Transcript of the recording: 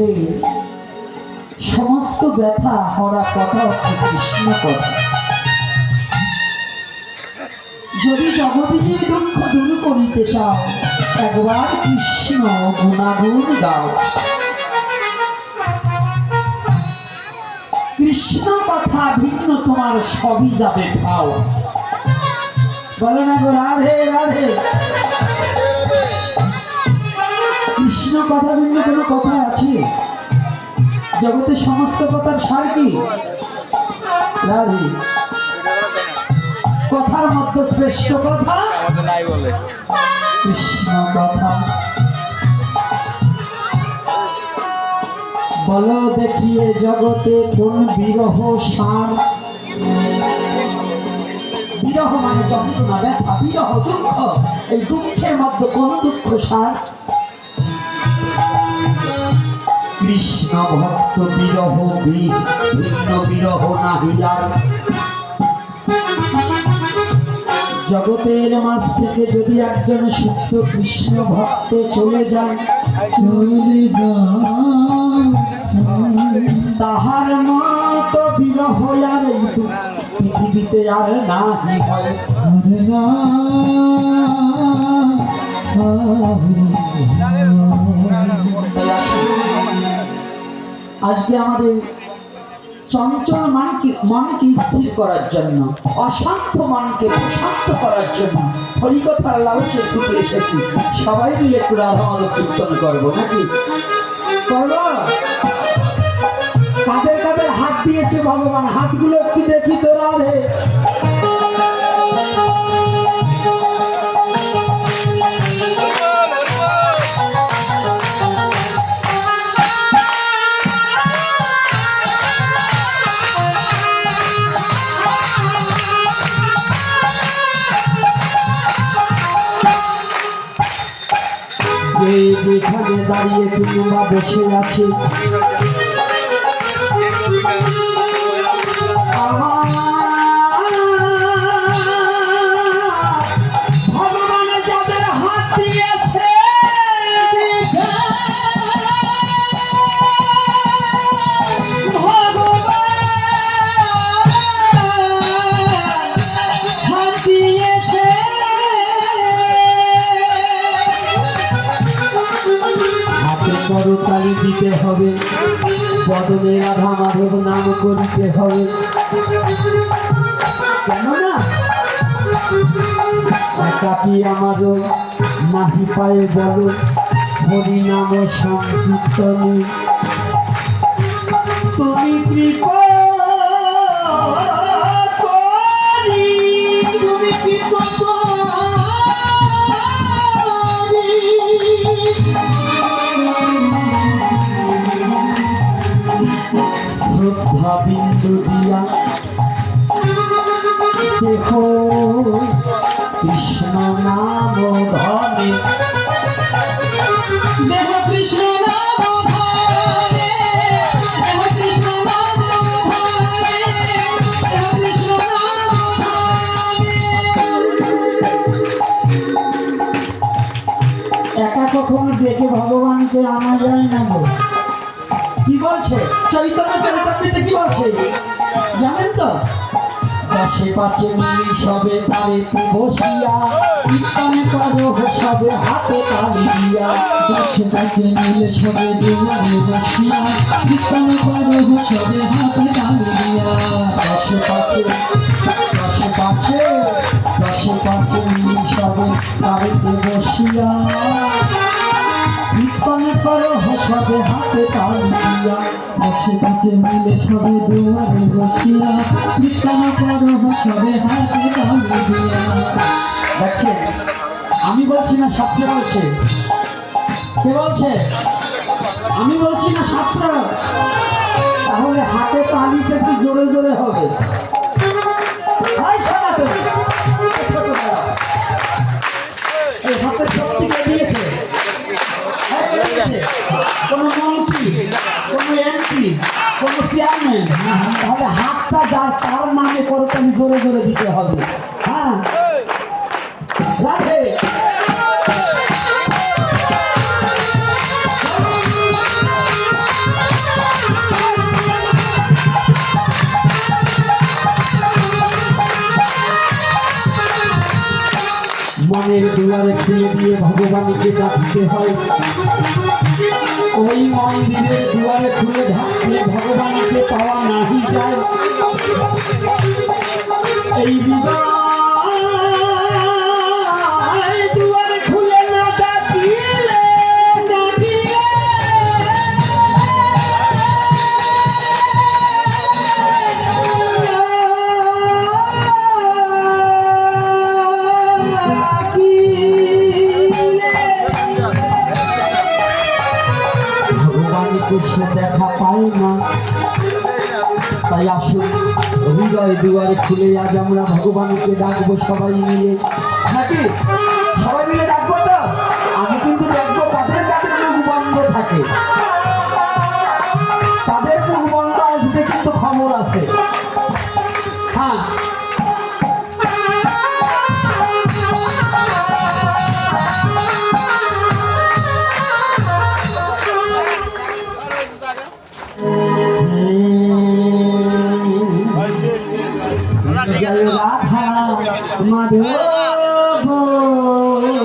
যে সমস্ত ব্যথা হরা কথা হচ্ছে কৃষ্ণ কথা যদি জগদীশের দুঃখ দূর করিতে চাও, একবার কৃষ্ণ গুণাগুণ গাও। কৃষ্ণ কথা ভিন্ন তোমার সবই যাবে, খাও। বলো না গো, রাধে রাধে। কথা ভিন্ন কোনো কথা আছে? জগতের সমস্ত কথার সার কি? কথার মধ্যে শ্রেষ্ঠ কথা? কৃষ্ণ কথা। বলো দেখিয়ে জগতে কোন বিরহ সার? বিরহ মানে যন্ত্রণা, ব্যথা, বিরহ, দুঃখ। এই দুঃখের মধ্যে কোন দুঃখ সার? কৃষ্ণ ভক্ত বিরহ বীর ভিন্ন বিরহ নাহি আর। জগতের মাঝ থেকে যদি একজন শুদ্ধ কৃষ্ণ ভক্ত চলে চলে তাহার মত বিরহ আর পৃথিবীতে আর নাহি হয়। তাই আজকে আমাদের চঞ্চল মনকে মনকে স্থির করার জন্য, অশান্ত মনকে প্রশান্ত করার জন্য হরিকথার লালসে ছুটে এসেছি। সবাই মিলে একটু রাধা মাধব কীর্তন করব নাকি? কাদের কাদের হাত দিয়েছে ভগবান? হাতগুলো একটু দেখি তো রাধে। যেখানে দাঁড়িয়ে কিংবা বসে আছে। করতালি দিতে হবে। বদলে রাধা মাধব নাম করিতে হবে। নাহি পায়ে বলো হরিনাম সংকীর্তনে তুমি কৃপা শ্রদ্ধা বিন্দু দিয়া কৃষ্ণ নাম ধনে বলছে চৈতন্য চরিতামৃতে কি বলছে জানেন তো? দশে পাঁচে মিলি সবে তারে বসিয়া। কীর্তন করো সবে হাতে তালি দিয়া। কাছে মিলে সবে দুয়ারে বসিয়া আমি বলছি না শাস্ত্র বলছে কে বলছে? আমি বলছি না শাস্ত্র। তাহলে হাতে তালিতে একটু জোরে জোরে হবে। কোনো চেয়ারম্যান তাহলে হাতটা যার তার নামে আমি জোরে জোরে দিতে হবে। হ্যাঁ? রাধে। দুয়ারে খুলে দিয়ে ভগবানকে ডাকতে হয়, ওই মন্দিরের দুয়ারে খুলে ঢাকলে ভগবানকে পাওয়া নাহি যায়। এই বিদায় হৃদয় দুয়ারে খুলে আজ আমরা ভগবানকে ডাকবো সবাই মিলে। নাকি? সবাই মিলে ডাকবো তো? আমি কিন্তু দেখব তাদের কাছে বন্ধ থাকে। তাদের Bye.